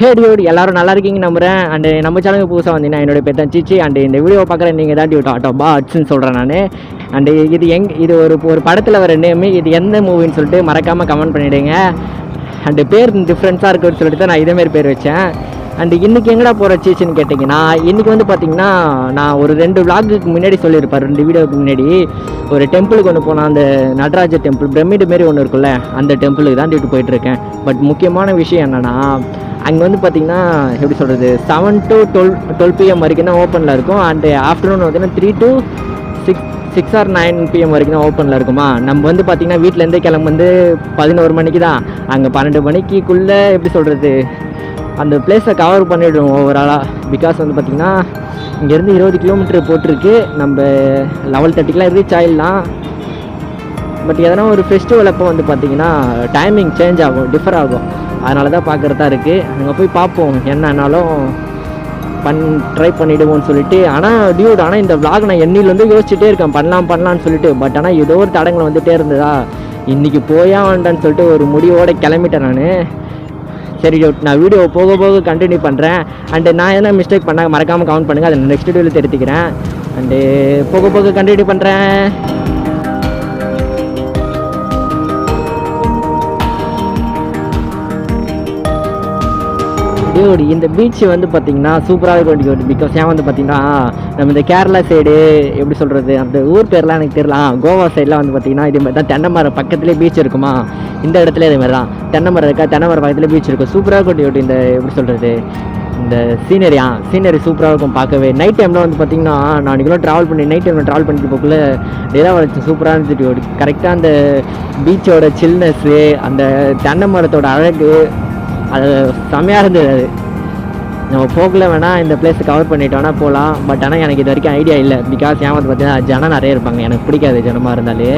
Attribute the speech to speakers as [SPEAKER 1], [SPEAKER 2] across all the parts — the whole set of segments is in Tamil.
[SPEAKER 1] ஹே டியூட் எல்லாரும் நல்லா இருக்கீங்க நம்புறேன். அண்ட் நம்ம சேனலுக்கு புதுசாக வந்தீங்கன்னா என்னோட பேர் தான் சிச்சி அண்ட் இந்த வீடியோ பார்க்குற நீங்கள் தான் டியூட் ஆட்டோ பாட்ஸ்னு சொல்கிறேன் நான். அண்டு இது எங் இது ஒரு ஒரு படத்தில் வர நேமு இது எந்த மூவின்னு சொல்லிட்டு மறக்காமல் கமெண்ட் பண்ணிவிடுங்க அண்டு பேர் டிஃப்ரென்ஸாக இருக்குன்னு சொல்லிட்டு தான் நான் இதேமாரி பேர் வச்சேன். அண்ட் இன்றைக்கி எங்கடா போகிற சீச்சுன்னு கேட்டிங்கன்னா இன்றைக்கி வந்து பார்த்திங்கன்னா நான் ஒரு ரெண்டு விளாகுக்கு முன்னாடி சொல்லியிருப்பேன் ரெண்டு வீடியோக்கு முன்னாடி. ஒரு டெம்பிளுக்கு ஒன்று போனால் அந்த நடராஜர் டெம்பிள் பிரமிடு மாரி ஒன்று இருக்குல்ல அந்த டெம்பிளுக்கு தான் டியூட்டி போயிட்டுருக்கேன் பட் முக்கியமான விஷயம் என்னென்னா அங்கே வந்து பார்த்திங்கன்னா எப்படி சொல்கிறது seven to twelve twelve PM வரைக்கும் தான் ஓப்பனில் இருக்கும். அண்டு ஆஃப்டர்நூன் பார்த்தீங்கன்னா three to six six or nine PM வரைக்கும் தான் ஓப்பனில் இருக்குமா? நம்ம வந்து பார்த்திங்கன்னா வீட்டிலேருந்தே கிளம்பு வந்து பதினோரு மணிக்கு தான் அங்கே பன்னெண்டு மணிக்குள்ளே எப்படி சொல்கிறது அந்த பிளேஸை கவர் பண்ணிவிடுவோம் ஓவராலாக பிகாஸ் வந்து பார்த்திங்கன்னா இங்கேருந்து இருபது கிலோமீட்டர் போட்டிருக்கு. நம்ம லெவல் தேர்ட்டிக்கெலாம் ரீச் ஆகிடலாம் பட் எதனா ஒரு ஃபெஸ்டிவல் அப்போ வந்து பார்த்திங்கன்னா டைமிங் சேஞ்ச் ஆகும் டிஃபர் ஆகும். அதனால தான் பார்க்குறதா இருக்குது அங்கே போய் பார்ப்போம் என்னன்னாலும் பண் ட்ரை பண்ணிவிடுவோம்னு சொல்லிட்டு. ஆனால் டியூட் ஆனால் இந்த விளாக் நான் எண்ணிலேருந்து யோசிச்சுட்டே இருக்கேன். பண்ணலாம் பண்ணலான்னு சொல்லிட்டு. பட் ஆனால் ஏதோ ஒரு தடங்கள் வந்துகிட்டே இருந்ததா? இன்றைக்கி போயா வேண்டான்னு சொல்லிட்டு ஒரு முடிவோடு கிளம்பிட்டேன் நான். சரி dude, நான் வீடியோ போக போக கண்டினியூ பண்ணுறேன் அண்டு நான் என்ன மிஸ்டேக் பண்ணால் மறக்காமல் கவுண்ட் பண்ணுங்கள் அதை நெக்ஸ்ட் வீடியோவில் தெரிவிக்கிறேன் அண்டு போக போக கண்டினியூ பண்ணுறேன் டியூட் இந்த பீச் வந்து பார்த்தீங்கன்னா சூப்பராக இருக்கும் டியூட் பிகாஸ் ஏன் வந்து பார்த்தீங்கன்னா நம்ம இந்த கேரளா சைடு எப்படி சொல்கிறது அந்த ஊர் பேர்லாம் எனக்கு தெரியல. கோவா சைட்லாம் வந்து பார்த்தீங்கன்னா இதே மாதிரி தான் தென்னை மரம் பக்கத்துலேயே பீச் இருக்குமா? இந்த இடத்துல இதே மாதிரி தான் தென்னை மரம் இருக்கா தென்னை மரம் பக்கத்துலேயே பீச் இருக்கும் சூப்பராக இருக்கும் டியூட் இந்த எப்படி சொல்கிறது இந்த சீனரி ஆ சீனரி சூப்பராக இருக்கும் பார்க்கவே. நைட் டைமில் வந்து பார்த்தீங்கன்னா நான் அன்றைக்கெல்லாம் ட்ராவல் பண்ணி நைட் டைமில் ட்ராவல் பண்ணிட்டு போக்குள்ள டேலாம் வளர்ச்சி சூப்பராக இருந்துச்சு கரெக்டாக அந்த பீச்சோட சில்னஸ்ஸு அந்த தென்னை மரத்தோட அழகு அது செம்மையாக இருந்தது அது. நம்ம போகல வேணால் இந்த பிளேஸ் கவர் பண்ணிட்டோன்னா போகலாம் பட் ஆனால் எனக்கு இது வரைக்கும் ஐடியா இல்லை. பிகாஸ் ஏன் வந்து பார்த்தீங்கன்னா ஜனம் நிறைய இருப்பாங்க. எனக்கு பிடிக்காது ஜனமாக இருந்தாலே.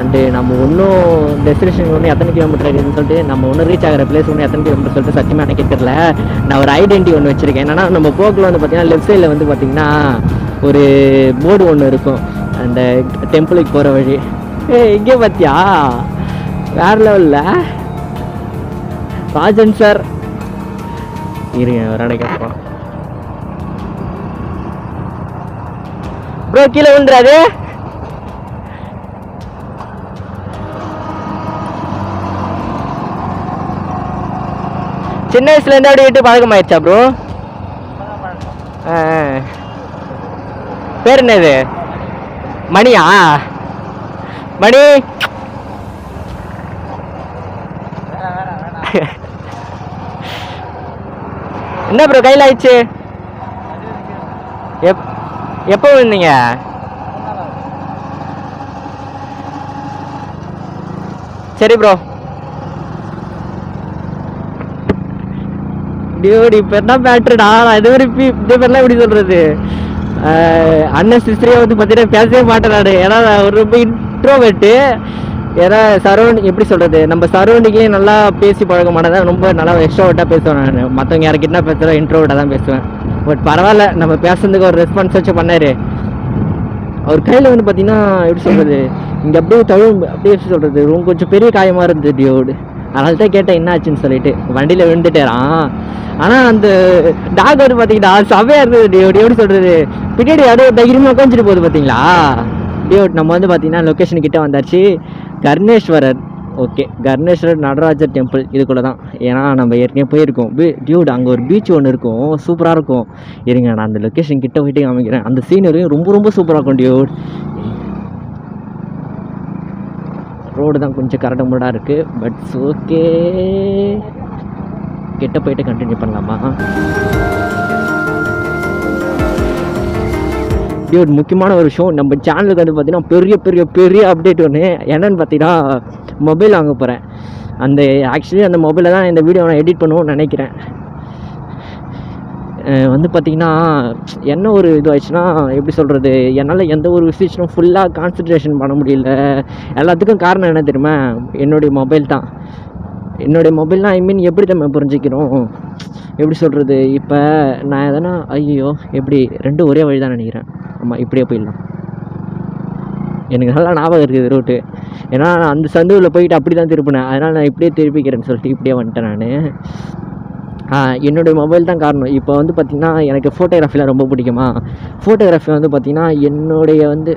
[SPEAKER 1] அண்டு நம்ம ஒன்றும் டெஸ்டினேஷன் ஒன்று எத்தனை கிலோமீட்டர் இருக்குதுன்னு சொல்லிட்டு நம்ம ஒன்றும் ரீச் ஆகிற பிளேஸ் ஒன்று எத்தனை கிலோமீட்டர் சொல்லிட்டு சத்தியமாக எனக்கு தெரியல. நான் ஒரு ஐடென்டி ஒன்று வச்சுருக்கேன். என்னன்னா நம்ம போக்கில் வந்து பார்த்தீங்கன்னா லெஃப்ட் சைடில் வந்து பார்த்தீங்கன்னா ஒரு போர்டு ஒன்று இருக்கும். அந்த டெம்பிளுக்கு போகிற வழி. ஏ இங்கே பார்த்தியா வேற லெவலில் ராஜன் சார். இருங்க வரானே இடம் ப்ரோ கீழே விழுந்துறாது. சின்ன வயசுல இருந்து அப்படியே விட்டு பழக்கம் ஆயிடுச்சா ப்ரோ பேர் என்னது? மணியா? மணி? என்ன ப்ரோ கையில் ஆயிடுச்சு? எப் எப்போ வந்தீங்க சரி ப்ரோ டியோடி இப்போ என்ன மேட்ருடா நான் இது மாதிரி பி இதே மாதிரிலாம் எப்படி சொல்கிறது அண்ணன் சிஸ்டரே வந்து பார்த்தீங்கன்னா பேசவே மாட்டேன் நான். ஏன்னா நான் ஒரு ரொம்ப இன்ட்ரோவெட்டு ஏன்னா சரௌண்டிங் எப்படி சொல்கிறது நம்ம சரௌண்டிங்கே நல்லா பேசி பழக மாட்டேன் ரொம்ப நல்லா எக்ஸ்ட்ரோவெட்டாக பேசுவேன் நான். மற்றவங்க யாருக்கிட்ட பேசுகிறேன் இன்ட்ரோவர்ட்டாக தான் பேசுவேன். பட் பரவாயில்ல நம்ம பேசுறதுக்கு ஒரு ரெஸ்பான்ஸ் வச்சு பண்ணார். அவர் கையில் வந்து பார்த்தீங்கன்னா எப்படி சொல்கிறது இங்கே அப்படியே தழுவு அப்படியே எப்படி சொல்கிறது ரொம்ப கொஞ்சம் பெரிய காயமாக இருந்தது டியோடு அதனால தான் கேட்டேன் என்ன ஆச்சுன்னு சொல்லிட்டு. வண்டியில் விழுந்துட்டேரான் ஆனால் அந்த டாக் வந்து பார்த்தீங்கன்னா செவையாக இருந்தது டியோடு எப்படி சொல்கிறது பின்னாடி அப்படியே தைரியமாக உட்காந்துட்டு போகுது பார்த்தீங்களா அவுட் நம்ம வந்து பார்த்தீங்கன்னா லொக்கேஷன் கிட்டே வந்தாச்சு. கர்ணேஸ்வரர். ஓகே கர்ணேஸ்வரர் நடராஜர் டெம்பிள் இதுக்குள்ளே தான். ஏன்னா நம்ம ஏற்கனவே போயிருக்கோம். பீ டியூட் அங்கே ஒரு பீச் ஒன்று இருக்கும். சூப்பராக இருக்கும். இருங்க நான் அந்த லொக்கேஷன் கிட்ட போயிட்டு காமிக்கிறேன். அந்த சீனரியும் ரொம்ப ரொம்ப சூப்பராக இருக்கும் டியூட் ரோடு தான் கொஞ்சம் கரடு முரடாக இருக்குது பட்ஸ் ஓகே கிட்ட போயிட்டு கண்டினியூ பண்ணலாமா? டியூட் முக்கியமான ஒரு விஷயம் நம்ம சேனலுக்கு வந்து பார்த்தீங்கன்னா பெரிய பெரிய பெரிய அப்டேட் ஒன்று என்னென்னு பார்த்தீங்கன்னா மொபைல் வாங்க போகிறேன் அந்த ஆக்சுவலி அந்த மொபைலில் தான் இந்த வீடியோ நான் எடிட் பண்ணுவோம்னு நினைக்கிறேன். வந்து பார்த்திங்கன்னா என்ன ஒரு இது ஆயிடுச்சுன்னா எப்படி சொல்கிறது என்னால் எந்த ஒரு விஷயத்திலும் ஃபுல்லாக கான்சன்ட்ரேஷன் பண்ண முடியல. எல்லாத்துக்கும் காரணம் என்ன தெரியுமா? என்னுடைய மொபைல் தான். என்னுடைய மொபைல்னால் ஐ மீன் எப்படி நம்ம புரிஞ்சுக்கிறோம்? எப்படி சொல்கிறது இப்போ நான் எதனா ஐயோ எப்படி ரெண்டும் ஒரே வழி தான் நினைக்கிறேன். ஆமாம் இப்படியே போயிடலாம். எனக்கு நல்லா ஞாபகம் இருக்குது ரூட்டு ஏன்னா நான் அந்த சந்துவில் போயிட்டு அப்படி தான் திருப்பினேன். அதனால் நான் இப்படியே திருப்பிக்கிறேன்னு சொல்லிட்டு இப்படியே வந்துட்டேன் நான். என்னுடைய மொபைல் தான் காரணம். இப்போ வந்து பார்த்திங்கன்னா எனக்கு ஃபோட்டோகிராஃபிலாம் ரொம்ப பிடிக்குமா? ஃபோட்டோகிராஃபி வந்து பார்த்திங்கன்னா என்னுடைய வந்து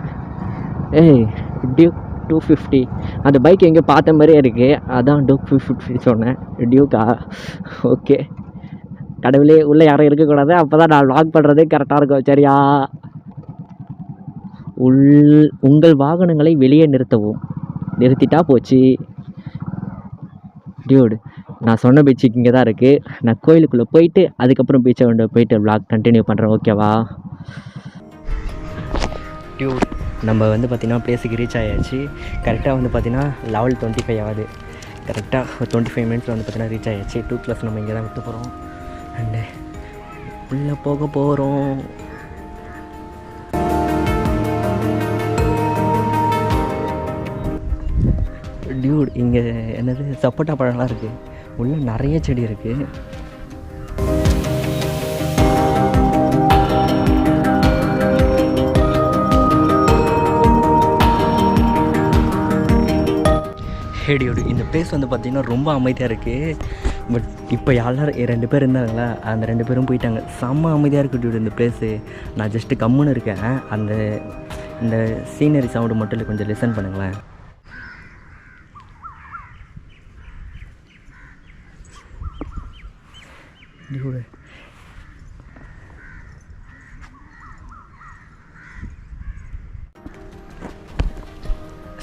[SPEAKER 1] ஏய் டியூக் டூ ஃபிஃப்டி அந்த பைக் எங்கேயோ பார்த்த மாதிரியே இருக்குது அதான் டூக் டூ ஃபிஃப்டி சொன்னேன். டியூக்கா ஓகே கடவுளே உள்ளே யாரும் இருக்கக்கூடாது. அப்போ தான் நான் லாக் பண்ணுறது கரெக்டாக இருக்கும். சரியா? உள் உங்கள் வாகனங்களை வெளியே நிறுத்தவும். நிறுத்திட்டா போச்சு. டியூடு நான் சொன்ன பீச்சுக்கு இங்கே தான் இருக்குது நான் கோயிலுக்குள்ளே போயிட்டு அதுக்கப்புறம் பீச்சை கொண்டு போயிட்டு விளாக் கண்டினியூ பண்ணுறேன் ஓகேவா டியூட் நம்ம வந்து பார்த்திங்கன்னா பிளேஸுக்கு ரீச் ஆயாச்சு. கரெக்டாக வந்து பார்த்திங்கன்னா லெவல் டுவெண்ட்டி ஃபைவ் ஆகுது கரெக்டாக ஒரு டுவெண்ட்டி ஃபைவ் மினிட்ஸில் வந்து பார்த்திங்கன்னா ரீச் ஆயாச்சு. டூ கிளாஸ் நம்ம இங்கே தான் விட்டு போகிறோம் அண்டு உள்ளே போக போகிறோம் டியூட் இங்கே என்னது சப்போட்டா பழம்லாம் இருக்குது உள்ளே நிறைய செடி இருக்குது ஹேடியோடு இந்த பிளேஸ் வந்து பார்த்திங்கன்னா ரொம்ப அமைதியாக இருக்குது பட் இப்போ யாரும் ரெண்டு பேர் இருந்தாங்களா அந்த ரெண்டு பேரும் போயிட்டாங்க. செம்ம அமைதியாக இருக்குது டியூடு இந்த பிளேஸு நான் ஜஸ்ட்டு கம்முன்னு இருக்கேன். அந்த இந்த சீனரி சவுண்டு மட்டும் இல்லை கொஞ்சம் லிசன் பண்ணுங்களேன். டியூடு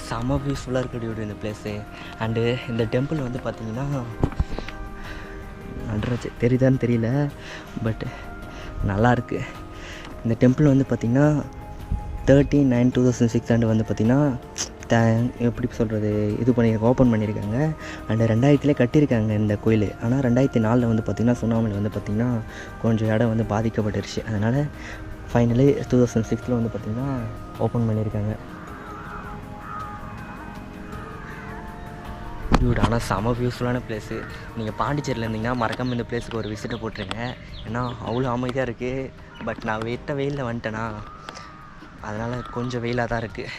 [SPEAKER 1] செம பீஸ்ஃபுல்லாக இருக்குது டியூடு இந்த பிளேஸு அண்டு இந்த டெம்பிள் வந்து பார்த்தீங்கன்னா நடராஜ் தெரியுதான்னு தெரியல பட் நல்லாயிருக்கு இந்த டெம்பிள் வந்து பார்த்திங்கன்னா thirty nine two thousand six ஆண்டு வந்து பார்த்திங்கன்னா த எப்படி சொல்கிறது இது பண்ணி ஓப்பன் பண்ணியிருக்காங்க. அண்டு ரெண்டாயிரத்துலேயே கட்டியிருக்காங்க இந்த கோயில். ஆனால் ரெண்டாயிரத்தி நாலில் வந்து பார்த்திங்கன்னா சுனாமியில் வந்து பார்த்திங்கன்னா கொஞ்சம் இடம் வந்து பாதிக்கப்பட்டுருச்சு. அதனால் ஃபைனலி டூ தௌசண்ட் சிக்ஸில் வந்து பார்த்திங்கன்னா ஓப்பன் பண்ணியிருக்காங்க. டியூட் ஆனால் செம யூஸ்ஃபுல்லான பிளேஸு நீங்கள் பாண்டிச்சேரியில் இருந்தீங்கன்னா மறக்காமல் இந்த பிளேஸுக்கு ஒரு விசிட்டை போட்டுருங்க. ஏன்னா அவ்வளோ அமைதியாக இருக்குது பட் நான் வெட்ட வெயிலில் வந்துட்டேனா. அதனால் கொஞ்சம் வெயிலாக தான் இருக்குது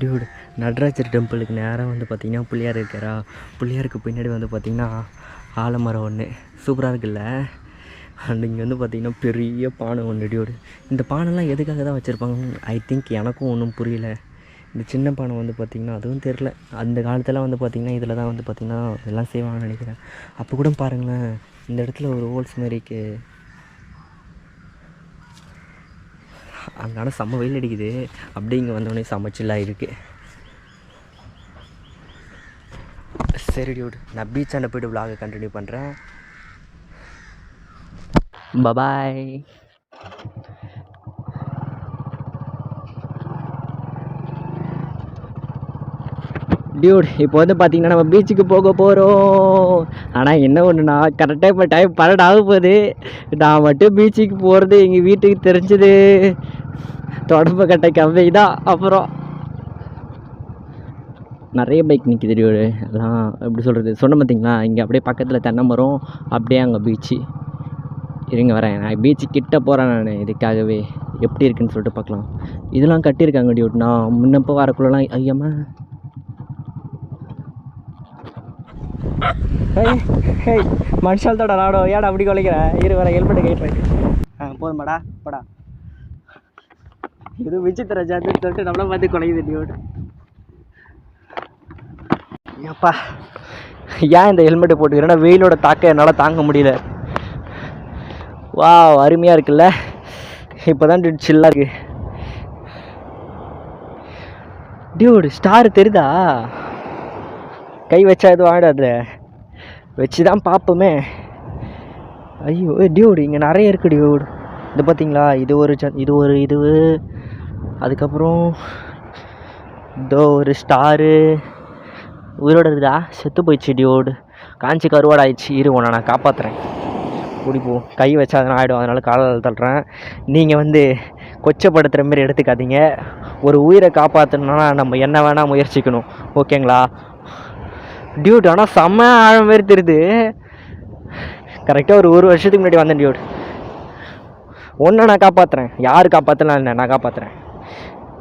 [SPEAKER 1] டியூட் நடராஜர் டெம்பிளுக்கு நேராக வந்து பார்த்திங்கன்னா பிள்ளையார் இருக்காரா? பிள்ளையாருக்கு பின்னாடி வந்து பார்த்திங்கன்னா ஆலமரம் ஒன்று சூப்பராக இருக்குல்ல? அண்ட் இங்கே வந்து பார்த்திங்கன்னா பெரிய பானை ஒன்று டியூடு இந்த பானைலாம் எதுக்காக தான் வச்சுருப்பாங்க ஐ திங்க் எனக்கும் ஒன்றும் புரியல. இந்த சின்ன பானை வந்து பார்த்திங்கன்னா அதுவும் தெரில அந்த காலத்தில் வந்து பார்த்திங்கன்னா இதில் தான் வந்து பார்த்திங்கன்னா எல்லாம் செய்வாங்கன்னு நினைக்கிறேன். அப்போ கூட பாருங்களேன் இந்த இடத்துல ஒரு ஹோல்ஸ் அதனால் அங்கான செம்ம வெயில் அடிக்குது. அப்படியே இங்கே வந்தோடனே செம்ம இருக்குது சரி டியூட் நான் பீச் ஆண்ட போய்ட்டு vlog கண்டினியூ பண்ணுறேன் பபாய் டியூட் இப்போ வந்து பார்த்தீங்கன்னா நம்ம பீச்சுக்கு போக போகிறோம் ஆனால் என்ன ஒன்றுனா கரெக்டாக இப்போ டைம் பன்னெண்டு ஆக போகுது. நான் மட்டும் பீச்சுக்கு போகிறது எங்கள் வீட்டுக்கு தெரிஞ்சது. தொடர்பு கட்டை கம்மி தான். அப்புறம் நிறைய பைக் நிற்கிது டியூடு அதெல்லாம் எப்படி சொல்கிறது சொன்ன பார்த்தீங்களா இங்கே அப்படியே பக்கத்தில் தென்னை மரம் அப்படியே அங்கே பீச்சு இருங்க வரேன். நான் பீச்சு கிட்டே போகிறேன் நான் இதுக்காகவே. எப்படி இருக்குன்னு சொல்லிட்டு பார்க்கலாம் இதெல்லாம் கட்டியிருக்காங்க டியூட் நான் முன்னப்போ வரக்குள்ளலாம் ஐயம்மா. Hey hey மனுஷால்தோட நாடோ. ஏடா அப்படி கொலைக்கிற? இரு வர ஹெல்மெட்டு கேட்டுறேன் ஆ போதுமாடா போடா. இது விசித்திர ஜாதின்னு சொல்லிட்டு நம்மள பார்த்து கொலைக்குது டியூட் ஏப்பா ஏன் இந்த ஹெல்மெட்டை போட்டுக்கிறேன்னா வெயிலோட தாக்கம் என்னால் தாங்க முடியல. வா அருமையாக இருக்குல்ல? இப்போ தான் டியூட் சில்லாக இருக்கு. டியூடு ஸ்டார் தெரியுதா? கை வச்சா எதுவும் ஆகிடாது வச்சு தான் பார்ப்போமே ஐயோ டியூடு இங்கே நிறைய இருக்குது டியூடு இது பார்த்தீங்களா இது ஒரு ச இது ஒரு இது அதுக்கப்புறம் இதோ ஒரு ஸ்டாரு உயிரோட இருக்குதா? செத்து போயிடுச்சு டியோடு காஞ்சி கருவாடு ஆயிடுச்சு. இரு உன்னை நான் காப்பாற்றுறேன் பிடிப்போம் கை வச்சா அதனால் ஆகிடும் அதனால் காலால் தள்ளுறேன். நீங்கள் வந்து கொச்சப்படுத்துகிற மாரி எடுத்துக்காதீங்க. ஒரு உயிரை காப்பாற்றணுன்னா நம்ம என்ன வேணால் முயற்சிக்கணும். ஓகேங்களா? டியூட் ஆனால் செம்ம ஆழம் மாதிரி தெரியுது. கரெக்டாக ஒரு ஒரு வருஷத்துக்கு முன்னாடி வந்தேன் டியூட் ஒன்றை நான் காப்பாற்றுறேன் யார் காப்பாற்றலாம் இல்லை நான் காப்பாற்றுறேன்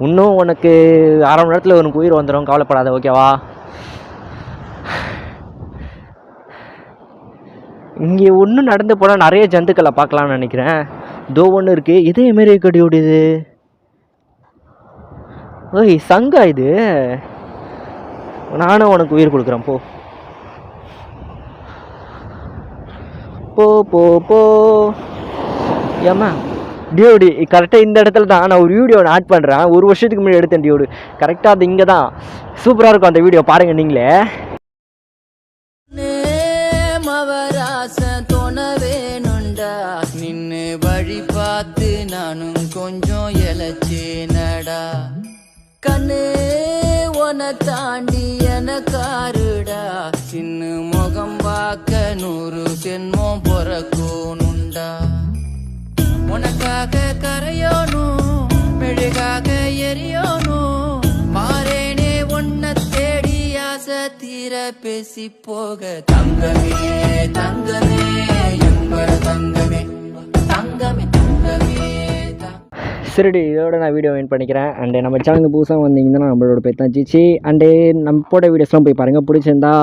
[SPEAKER 1] இன்னும் உனக்கு அரை மணி நேரத்தில் உனக்கு உயிர் வந்துடும் கவலைப்படாத ஓகேவா இங்கே ஒன்றும் நடந்து போனால் நிறைய ஜந்துக்களை பார்க்கலாம்னு நினைக்கிறேன். தோ ஒன்று இருக்குது இதே மாரி கடி ஓடிது ஓய் சங்கா இது? நானும் உனக்கு உயிர் கொடுக்குறேன் போ. போ போ போ. ஏம்மா? டியூடி கரெக்டாக இந்த இடத்துல தான். நான் ஒரு வீடியோ ஆட் பண்ணுறேன் ஒரு வருஷத்துக்கு முன்னாடி எடுத்தேன் டியூடு. கரெக்டாக அது இங்கே தான். சூப்பராக இருக்கும் அந்த வீடியோ பாருங்கள் நீங்களே.
[SPEAKER 2] மவராச வேணுண்டா நின்னு வழி பார்த்து நானும் கொஞ்சம் எலச்சேனடா கண்ணு உன தாண்டி எனக்காருடா சின்ன முகம் பார்க்க நூறு சென்மம் பொறக்கோனுண்டா உனக்காக கரையோனும் மெழுகாக எரியோனும் மாறேனே உன்னை தேடி ஆசை தீர பேசி போக. தங்கமே தங்கமே எங்கள் தங்கமே தங்கமே தங்கமே
[SPEAKER 1] சரிடி இதோட நான் வீடியோ வின் பண்ணிக்கிறேன். அண்டு நம்ம சேனலுக்கு புதுசாக வந்தீங்கன்னா நம்மளோட பேர் தான் ஜிச்சி அண்டு நம்ம போட்ட வீடியோஸ்லாம் போய் பாருங்கள் பிடிச்சிருந்தா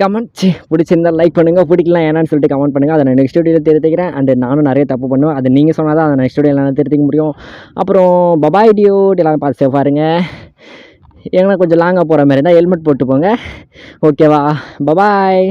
[SPEAKER 1] கமெண்ட் பிடிச்சிருந்தால் லைக் பண்ணுங்கள் பிடிக்கலாம் ஏன்னான்னு சொல்லிட்டு கமெண்ட் பண்ணுங்கள் அதை நான் நெக்ஸ்ட் வீடியோவில் திருத்திக்கிறேன் அண்ட் நானும் நிறைய தப்பு பண்ணுவேன். அது நீங்கள் சொன்னால் தான் அதை நெக்ஸ்ட் வீடியோவில் நான் திருத்திக்க முடியும். அப்புறம் பபாய் டியூட் எல்லாம் பார்த்து சேஃப் பாருங்க கொஞ்சம் லாங்காக போகிற மாதிரி இருந்தால் ஹெல்மெட் போட்டு போங்க. ஓகேவா பபாய்